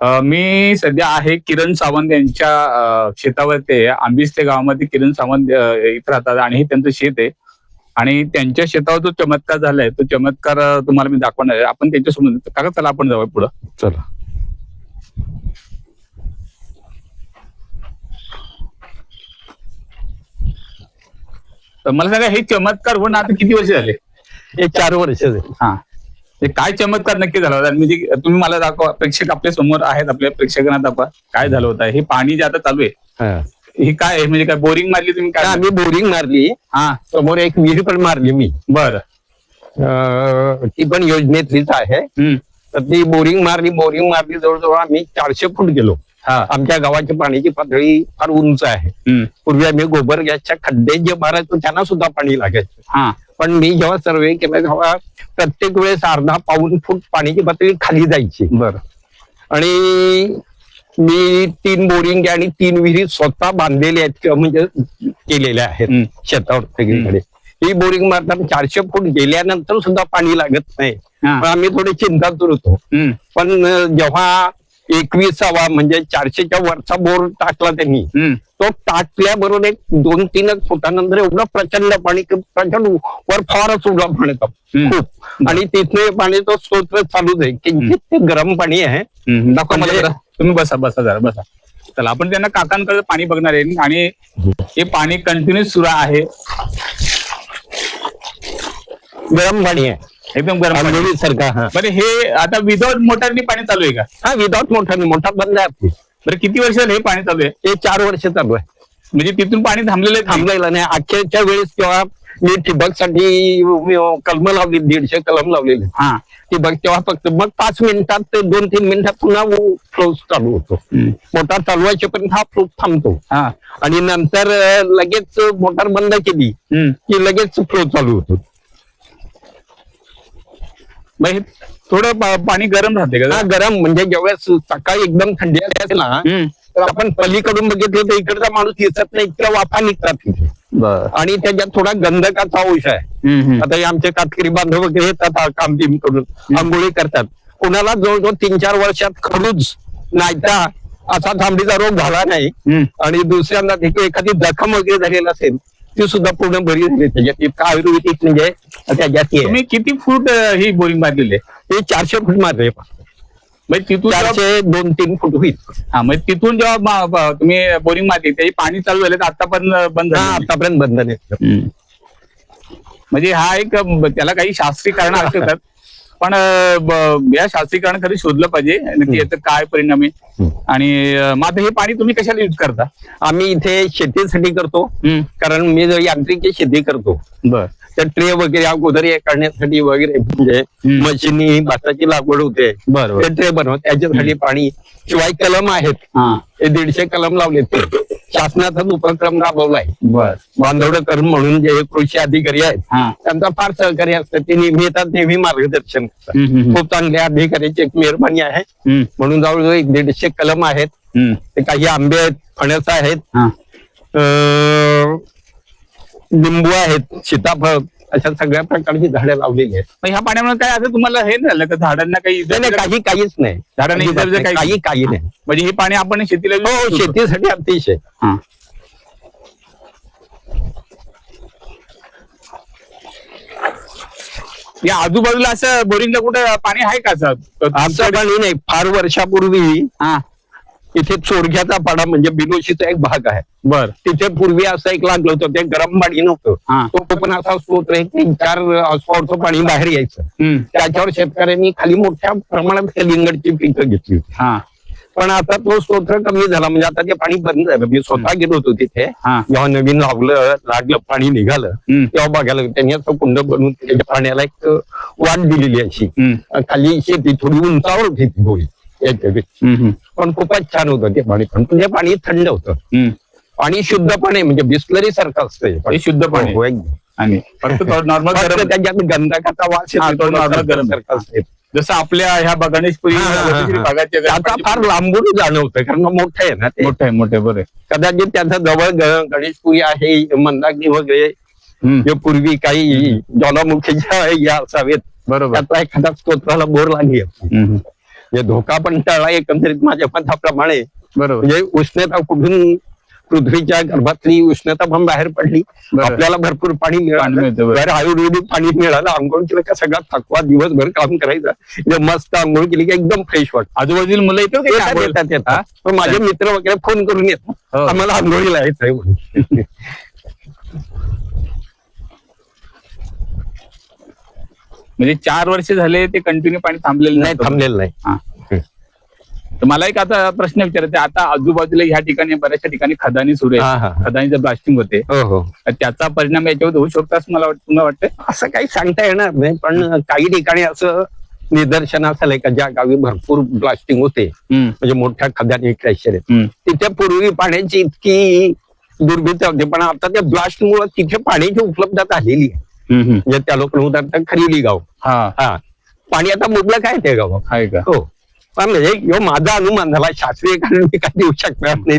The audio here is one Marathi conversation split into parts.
मी सध्या आहे किरण सावंत यांच्या शेतावरती. आंबिस्ते गावामध्ये किरण सावंत इथं राहतात आणि हे त्यांचं शेत आहे. आणि त्यांच्या शेतावर जो चमत्कार झालाय तो चमत्कार तुम्हाला मी दाखवणार आहे. आपण त्यांच्यासोबत काका चला आपण जाऊया पुढं. चला. तर मला सांगा हे चमत्कार होऊन आता किती वर्ष झाले? हे चार वर्ष झाली. हे. काय चमत्कार नक्की झाला होता. म्हणजे तुम्ही मला दाखवा प्रेक्षक आपल्यासमोर आहेत आपल्या प्रेक्षकांना दाखवा काय झालं होतं. हे पाणी जे आता चालू आहे हा. हे काय आहे? म्हणजे काय बोरिंग मारली तुम्ही काय? आम्ही बोरिंग मारली. हा. समोर एक विहीर पण मारली मी. बरं. ती पण योजनेतलीच आहे. तर ती बोरिंग मारली बोरिंग मारली जवळजवळ आम्ही चारशे फूट गेलो. आमच्या गावाची पाण्याची पातळी फार उंच आहे. पूर्वी आम्ही गोबर गॅसच्या खड्डे जे मारायचो त्यांना सुद्धा पाणी लागायचं. पण मी जेव्हा सर्वे केला तेव्हा प्रत्येक वेळेस अर्धा पाऊन फूट पाण्याची पातळी खाली जायची. बरं. आणि मी तीन बोरिंग आणि तीन विहिरी स्वतः बांधलेल्या आहेत किंवा म्हणजे केलेल्या आहेत. शेतावर सगळीकडे. ही बोरिंग मारताना चारशे फूट गेल्यानंतर सुद्धा पाणी लागत नाही. पण आम्ही थोडे चिंतातूर होतो. पण जेव्हा एकविसावा म्हणजे चारशेच्या वरचा बोर टाकला त्यांनी. तो टाकल्याबरोबर एक दोन तीनच फुटानंतर एवढं प्रचंड पाणी की प्रचंड वर फारच उडा हम्म. खूप. आणि पाणी तो स्तोत्र चालूच आहे. किंचित ते गरम पाणी आहे. म्हणजे-. तुम्ही बसा बसा जरा बसा. चला आपण त्यांना काकांकडे पाणी बघणार आहे. आणि हे पाणी कंटिन्यू सुरू आहे. गरम पाणी आहे. एकदम गरम पाणी. सारखा हा. बरं हे आता विदाउट मोटरनी पाणी चालू आहे का? हा विदाउट मोठा मोठा बंद आहे आपली. बरं किती वर्ष झाले हे पाणी चालू आहे? ते चार वर्ष चालू आहे. म्हणजे तिथून पाणी थांबलेलं आहे? थांबलेलं नाही. अखेरच्या वेळेस तेव्हा मी ठिबकसाठी कलम लावली दीडशे कलम लावलेले. हा. ठिबक तेव्हा फक्त मग पाच मिनिटात ते दोन तीन मिनिटात पुन्हा फ्लो चालू होतो. हम्म. मोटार चालवायचे पर्यंत हा फ्लो थांबतो. हा. आणि नंतर अं, लगेच मोटार बंद केली हम्म. की लगेच फ्लो चालू होतो. मग हे थोडं पा- पाणी गरम राहते का? हा गरम. म्हणजे जेव्हा सकाळी एकदम थंडी असेल ना हम्म. तर आपण पलीकडून बघितलं तर इकडचा माणूस दिसत नाही इतक्या वाफा निघतात तिथे. बरं. आणि त्याच्यात थोडा गंधकाचा अंश आहे हम्म, हम्म. आता हे आमचे कातकरी बांधव वगैरे येतात हा काम बिम करून आंघोळी करतात. कुणाला जवळजवळ तीन चार वर्षात खडूच नाहीता असा थांबडीचा रोग झाला नाही. हम्म. आणि दुसऱ्यांदा देखील एखादी जखम वगैरे झालेली असेल ती सुद्धा पूर्ण बरी झाली. त्याच्यात इतकं आयुर्वेदिक म्हणजे त्याच्यात हे आहे. तुम्ही किती फूट अ, ही बोरिंग बांधलेली आहे? हे चारशे फूट मारले. म्हणजे तिथून जेव्हा- चारशे दोन तीन फूट होईल. हा म्हणजे तिथून जेव्हा मा- ब- तुम्ही बोरिंग मारली ते पाणी चालू झालं तर आतापर्यंत बंद हा झालं आतापर्यंत बंद हम्म. म्हणजे हा एक अ, त्याला काही शास्त्रीय कारण असतात पण या शास्त्रीय कारण खरी शोधलं पाहिजे. नक्की याचं काय परिणाम आहे. आणि आता हे पाणी तुम्ही कशाला युज करता? आम्ही इथे शेतीसाठी करतो. कारण मी जर यांत्रिकी शेती करतो. बर. तर ट्रे वगैरे अगोदर हे करण्यासाठी वगैरे म्हणजे. मशिनी भाताची लागवड होते. बरोबर. ते ट्रे बनवत त्याच्यासाठी पाणी शिवाय कलम आहेत. हा. हे दीडशे कलम लावले ते. शासनाचाच उपक्रम राबवलाय बर. बांधवडकर म्हणून जे कृषी अधिकारी आहेत हा. त्यांचा फार सहकार्य असतं. ते नेहमी येतात नेहमी मार्गदर्शन करतात. हम्म, हम्म, खूप चांगल्या अधिकाऱ्याची एक मेहरबानी आहे. हम्म, म्हणून जवळजवळ एक दीडशे कलम आहेत. हम्म. ते काही आंबे आहेत फणस आहेत. हा. अं, लिंबू आहेत सीताफळ अशा सगळ्या प्रकारची झाडे लावलेली आहेत. मग ह्या पाण्यामुळे काय असं तुम्हाला हे नाही झालं का झाडांना काही नाही, नाही, काही काहीच नाही. झाडांना अजिबात नाही, काही- काही काही नाही. म्हणजे हे पाणी आपण शेतीला use हो करतो. शेतीसाठी अतिशय. हा. या आजूबाजूला असं बोरिंगला कुठं पाणी आहे का असं? आमचं पाणी नाही फार वर्षापूर्वी हा. इथे चोरग्याचा पाडा म्हणजे बिलोशीचा एक भाग आहे. बर. तिथे पूर्वी असं एक लागलं होतं ते गरम पाणी नव्हतं. तो पण असा स्रोत आहे तीन चार अस्फोटचं पाणी बाहेर यायचं. त्याच्यावर शेतकऱ्यांनी खाली मोठ्या प्रमाणात कलिंगडची पिकं घेतली होती. हा. पण आता तो स्तोत्र कमी झाला म्हणजे आता ते पाणी बंद झालं. मी स्वतः गेलो होतो तिथे. हा. जेव्हा नवीन लावलं लागलं पाणी निघालं. तेव्हा बघायला लागलं. त्यांनी असं कुंड बनवून त्याच्या पाण्याला एक वाट दिलेली अशी. खाली शेती थोडी उंचावर होती ती पण खूपच छान होतं ते पाणी पण ते पाणी थंड होतं. पाणी शुद्ध पाणी म्हणजे बिस्लरी सारखं असतं हे पाणी. हे शुद्ध पाणी हो, एकदम. आणि फक्त नॉर्मल त्याच्यात गंधकाचा वास हा, गरम. सारखा असतो. जसं आपल्या ह्या गणेशपुरी हा, हा, हा, हा. भागाच्या आता फार लांबून जाणवतं कारण मोठं आहे ना मोठे आहे मोठे बरे कदाचित त्याचा जवळ गणेशपुरी आहे मंदाग्नी वगैरे जे पूर्वी काही ज्वालामुखीच्या या असावेत बरोबर त्याचा एखादा स्तोत्राला बोर लागली. म्हणजे धोका पण टळला एकंदरीत माझ्या मताप्रमाणे. बरोबर. म्हणजे उष्णता कुठून पृथ्वीच्या गर्भातली उष्णता पण बाहेर पडली. आपल्याला भरपूर पाणी मिळालं. आयुर्वेदिक पाणी मिळालं. आंघोळ केलं का सगळा थकवा दिवसभर काम करायचा. म्हणजे मस्त आंघोळ केली की एकदम फ्रेश वाटत. आजूबाजूला मुलं येतो येतात? येतात माझे मित्र वगैरे फोन करून येतात. हो. आम्हाला आंघोळीला यायचंय म्हणून म्हणजे चार वर्ष झाले ते कंटिन्यू पाणी थांबलेलं नाही. थांबलेलं नाही हा. तर मला एक आता प्रश्न विचारायचा आहे. आता आजूबाजूला ह्या ठिकाणी बऱ्याचशा ठिकाणी खदानी सुरू हा, आहे हा. खदानीचं ब्लास्टिंग होते हो हो तर त्याचा परिणाम याच्यावर होऊ शकतो असं मला वाटतं तुम्हाला वाटतं असं काही सांगता येणार नाही पण काही ठिकाणी असं निदर्शनास आलंय का ज्या गावी भरपूर ब्लास्टिंग होते म्हणजे मोठ्या खड्याने क्रॅशर आहेत हम्म. तिथे पूर्वी पाण्याची इतकी दुर्भिता होती पण आता त्या ब्लास्ट मुळे तिथे पाण्याची उपलब्धता झालेली आहे. म्हणजे त्या लोकांना उदाहरण खरिवली गाव. हा. हा. पाणी आता मुबलक काय ते गाव. आहे का? हो. पण म्हणजे ह्यो माझा अनुमान झाला शास्त्रीय कारण मी काय देऊ शकणार नाही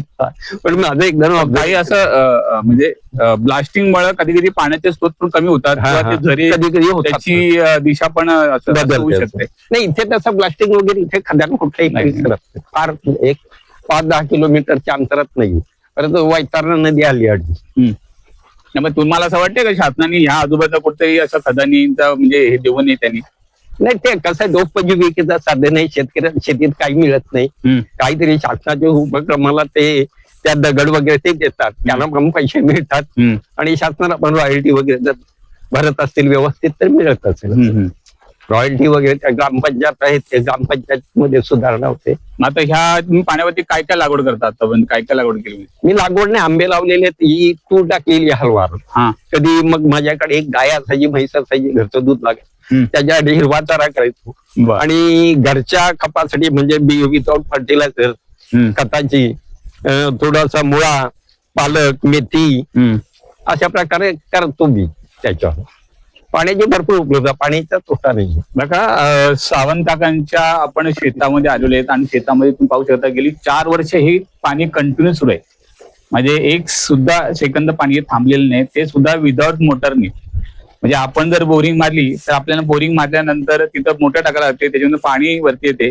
पण माझं एकदम काही असं म्हणजे ब्लास्टिंग मुळे कधी कधी पाण्याचे स्रोत पण कमी होतात कधी कधी त्याची दिशा पण होऊ शकते. नाही इथे तसं प्लास्टिक वगैरे इथे कुठल्याही. परिसरात नाही. फार एक पाच दहा किलोमीटरच्या अंतरात नाही. परंतु वैतरणा नदी आली अडली त्यामुळे तुम्हाला असं वाटतंय का शासनाने ह्या आजूबाजूला कुठेही असं खदानीचा म्हणजे हे देऊ नये त्यांनी? नाही ते कसं आहे, उपजीविकेचं साधन आहे शेतकऱ्या शेतीत काही मिळत नाही. काहीतरी शासनाच्या उपक्रमाला ते त्या दगड वगैरे ते देतात. त्यांना पण पैसे मिळतात. आणि शासनाला पण रॉयल्टी वगैरे जर भरत असतील व्यवस्थित तर मिळत असेल. रॉयल्टी वगैरे त्या ग्रामपंचायत आहेत ते ग्रामपंचायत मध्ये सुधारणा होते. आता ह्या तुम्ही पाण्यावरती काय काय लागवड करता आतापर्यंत काय काय लागवड केली मी लागवडने आंबे लावलेले आहेत ही तूर टाकलेली हलवार. हा. कधी मग माझ्याकडे एक गाय असायची म्हैस असायची घरचं दूध लागायचं. हम्म. त्याच्यासाठी हिरवा चारा करायचो. बर. आणि घरच्या खपासाठी म्हणजे बी विदाउट फर्टिलायझर हम्म, खताची अं, थोडासा मुळा पालक मेथी हम्म. अशा प्रकारे करतो मी त्याच्यावर. पाण्याची भरपूर उपलब्ध पाण्याचा तोटा नाही बघा अं, सावंत काकांच्या आपण शेतामध्ये आलेले आहेत आणि शेतामध्ये तुम्ही पाहू शकता गेली चार वर्ष हे पाणी कंटिन्यू सुरू आहे. म्हणजे एक सुद्धा सेकंद पाणी थांबलेलं नाही ते सुद्धा विदाउट मोटरने म्हणजे आपण जर बोरिंग मारली तर आपल्याला बोरिंग मारल्यानंतर तिथं मोटर टाकायला लागते त्याच्यानंतर पाणी वरती येते.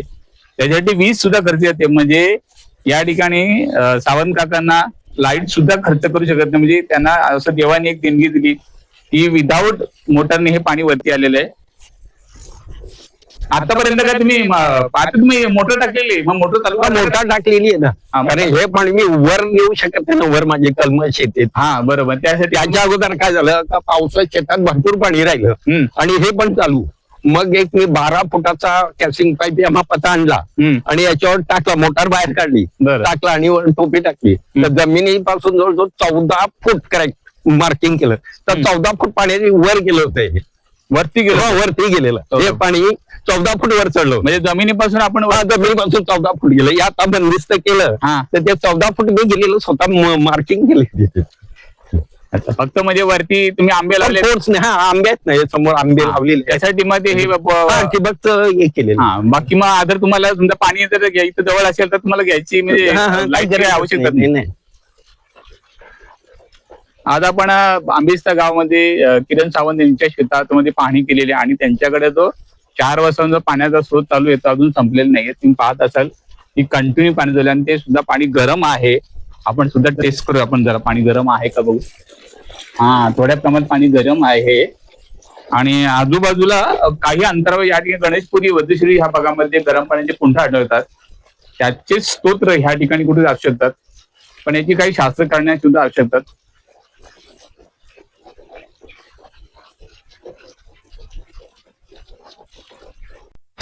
त्याच्यासाठी वीज सुद्धा खर्च येते. म्हणजे या ठिकाणी सावंत काकांना लाइट सुद्धा खर्च करू शकत नाही. म्हणजे त्यांना असं देवाने एक देणगी दिली की विदाऊट मोटरने हे पाणी वरती आलेलं आहे. आतापर्यंत काय तुम्ही म, आता तुम्ही मोटर टाकलेली मग मोटर चालू मोठा टाकलेली आहे ना. हा, मोटार. अरे हे पाणी मी वर नेऊ शकत नाही ना वर माझे कलम शेतीत. हा बरोबर. त्यासाठी त्याच्या अगोदर काय झालं का पावसात शेतात भरपूर पाणी राहिलं. हम्म, आणि हे पण चालू. मग एक मी बारा फुटाचा कॅसिंग पाईप यामा पता आणला. हम्म, आणि याच्यावर टाकला मोटार बाहेर काढली. बरं. टाकला आणि वर टोपी टाकली. तर जमिनीपासून जवळजवळ चौदा फूट करेक्ट मार्किंग केलं तर. चौदा फूट पाण्याची वर गेलं होतं हे. वरती गेलो हो, वरती गेलेलं हे फूट. पाणी चौदा फूट वर चढलं. म्हणजे जमिनीपासून आपण हा, जमिनीपासून चौदा फूट गेलं हे आता बंदिस्त केलं हा तर ते चौदा फूट मी गेलेलं स्वतः मार्किंग केले तिथे फक्त म्हणजे वरती तुम्ही आंबे लावले नाही हा आंबे आहेत ना हे समोर आंबे लावलेले. त्यासाठी मग ते हे हा, ठिबकचं हे केलेलं हा बाकी मग जर तुम्हाला समजा पाणी जर घ्यायचं जवळ असेल तर तुम्हाला घ्यायची म्हणजे हा, हा, आवश्यकता नाही, नाही नाही. आज आपण अं, आंबिस्ता गावामध्ये किरण सावंत यांच्या शेतात मध्ये पाहणी केलेली आहे आणि त्यांच्याकडे जो चार वर्षांचा पाण्याचा स्रोत चालू आहे तो अजून संपलेला नाहीये तुम्ही पाहत असाल की कंटिन्यू पाणी झालं आणि ते सुद्धा पाणी गरम आहे. आपण सुद्धा टेस्ट करू आपण जरा. पाणी गरम आहे का बघू? हा थोड्या प्रमाणात पाणी गरम आहे. आणि आजूबाजूला काही अंतरावर या ठिकाणी गणेशपुरी वधश्री ह्या भागामध्ये गरम पाण्याचे पुंठा आढळतात. त्याचे स्तोत्र ह्या ठिकाणी कुठे असू शकतात? पण याची काही शास्त्र करण्यास सुद्धा आवश्यकतात